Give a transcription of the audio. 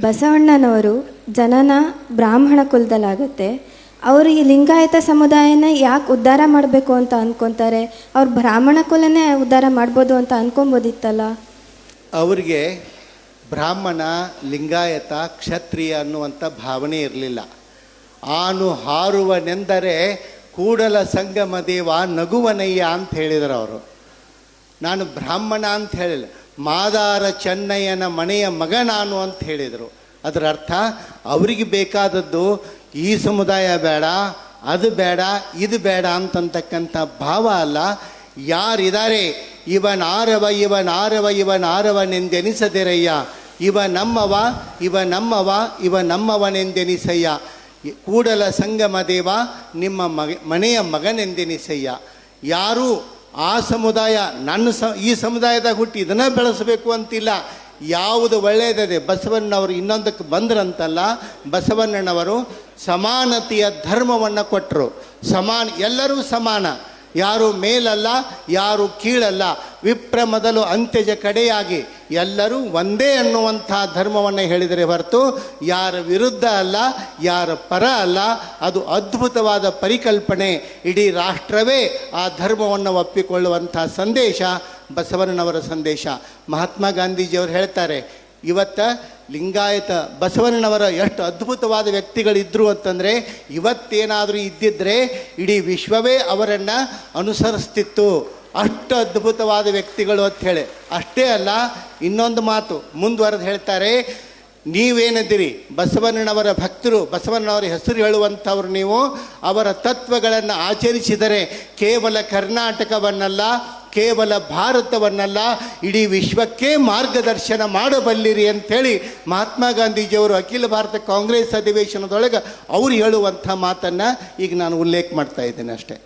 ಬಸವಣ್ಣನವರು ಜನನ ಬ್ರಾಹ್ಮಣ ಕುಲದಲ್ಲಾಗುತ್ತೆ. ಅವರು ಈ ಲಿಂಗಾಯತ ಸಮುದಾಯನ ಯಾಕೆ ಉದ್ಧಾರ ಮಾಡಬೇಕು ಅಂತ ಅಂದ್ಕೊತಾರೆ ಅವ್ರು ಬ್ರಾಹ್ಮಣ ಕುಲನೇ ಉದ್ಧಾರ ಮಾಡ್ಬೋದು ಅಂತ ಅನ್ಕೊಬೋದಿತ್ತಲ್ಲ? ಅವರಿಗೆ ಬ್ರಾಹ್ಮಣ, ಲಿಂಗಾಯತ, ಕ್ಷತ್ರಿಯ ಅನ್ನುವಂಥ ಭಾವನೆ ಇರಲಿಲ್ಲ. ಆನು ಹಾರುವನೆಂದರೆ ಕೂಡಲ ಸಂಗಮ ದೇವ ನಗುವನಯ್ಯ ಅಂತ ಹೇಳಿದರು ಅವರು. ನಾನು ಬ್ರಾಹ್ಮಣ ಅಂತ ಹೇಳಿಲ್ಲ. ಮಾದಾರ ಚೆನ್ನಯ್ಯನ ಮನೆಯ ಮಗ ನಾನು ಅಂತ ಹೇಳಿದರು. ಅದರ ಅರ್ಥ, ಅವರಿಗೆ ಬೇಕಾದದ್ದು ಈ ಸಮುದಾಯ ಬೇಡ, ಅದು ಬೇಡ, ಇದು ಬೇಡ ಅಂತಂತಕ್ಕಂಥ ಭಾವ ಅಲ್ಲ. ಯಾರಿದ್ದಾರೆ? ಇವನಾರವ ಇವನಾರವ ಇವನಾರವನೆಂದೆನಿಸದಿರಯ್ಯ ಇವ ನಮ್ಮವ ಇವ ನಮ್ಮವ, ಇವ ನಮ್ಮವನೆಂದೆನಿಸಯ್ಯ. ಕೂಡಲ ಸಂಗಮ ದೇವ ನಿಮ್ಮ ಮಗ, ಮನೆಯ ಮಗನೆಂದೆನಿಸಯ್ಯ. ಯಾರೂ? ಆ ಸಮುದಾಯ, ನನ್ನ ಸ, ಈ ಸಮುದಾಯದಾಗ ಹುಟ್ಟಿ ಇದನ್ನ ಬೆಳೆಸಬೇಕು ಅಂತಿಲ್ಲ. ಯಾವುದು ಒಳ್ಳೆಯದಿದೆ ಬಸವಣ್ಣವರು ಇನ್ನೊಂದಕ್ಕೆ ಬಂದ್ರಂತಲ್ಲ, ಬಸವಣ್ಣನವರು ಸಮಾನತೆಯ ಧರ್ಮವನ್ನು ಕೊಟ್ಟರು ಸಮಾನ, ಎಲ್ಲರೂ ಸಮಾನ. ಯಾರು ಮೇಲಲ್ಲ, ಯಾರು ಕೀಳಲ್ಲ. ವಿಪ್ರ ಮೊದಲು ಅಂತ್ಯಜ ಕಡೆಯಾಗಿ. ಎಲ್ಲರೂ ಒಂದೇ ಅನ್ನುವಂಥ ಧರ್ಮವನ್ನು ಹೇಳಿದರೆ ಹೊರತು ಯಾರ ವಿರುದ್ಧ ಅಲ್ಲ, ಯಾರ ಪರ ಅಲ್ಲ, ಅದು ಅದ್ಭುತವಾದ ಪರಿಕಲ್ಪನೆ. ಇಡೀ ರಾಷ್ಟ್ರವೇ ಆ ಧರ್ಮವನ್ನು ಒಪ್ಪಿಕೊಳ್ಳುವಂಥ ಸಂದೇಶ, ಬಸವಣ್ಣನವರ ಸಂದೇಶ. ಮಹಾತ್ಮ ಗಾಂಧೀಜಿಯವರು ಹೇಳ್ತಾರೆ ಇವತ್ತ ಲಿಂಗಾಯತ ಬಸವಣ್ಣನವರ ಎಷ್ಟು ಅದ್ಭುತವಾದ ವ್ಯಕ್ತಿಗಳಿದ್ರು ಅಂತಂದರೆ ಇವತ್ತೇನಾದರೂ ಇದ್ದಿದ್ದರೆ ಇಡೀ ವಿಶ್ವವೇ ಅವರನ್ನು ಅನುಸರಿಸ್ತಿತ್ತು. ಅಷ್ಟು ಅದ್ಭುತವಾದ ವ್ಯಕ್ತಿಗಳು ಅಂತ ಹೇಳಿ. ಅಷ್ಟೇ ಅಲ್ಲ, ಇನ್ನೊಂದು ಮಾತು ಮುಂದುವರೆದು ಹೇಳ್ತಾರೆ ನೀವೇನಿದ್ದೀರಿ ಬಸವಣ್ಣನವರ ಭಕ್ತರು, ಬಸವಣ್ಣನವರ ಹೆಸರು ಹೇಳುವಂಥವ್ರು ನೀವು, ಅವರ ತತ್ವಗಳನ್ನು ಆಚರಿಸಿದರೆ ಕೇವಲ ಕರ್ನಾಟಕವನ್ನಲ್ಲ ಕೇವಲ ಭಾರತವನ್ನಲ್ಲ, ಇಡೀ ವಿಶ್ವಕ್ಕೆ ಮಾರ್ಗದರ್ಶನ ಮಾಡಬಲ್ಲಿರಿ ಅಂಥೇಳಿ ಮಹಾತ್ಮ ಗಾಂಧೀಜಿಯವರು ಅಖಿಲ ಭಾರತ ಕಾಂಗ್ರೆಸ್ ಅಧಿವೇಶನದೊಳಗೆ ಅವ್ರು ಹೇಳುವಂಥ ಮಾತನ್ನು ಈಗ ನಾನು ಉಲ್ಲೇಖ ಮಾಡ್ತಾ ಇದ್ದೇನೆ ಅಷ್ಟೇ.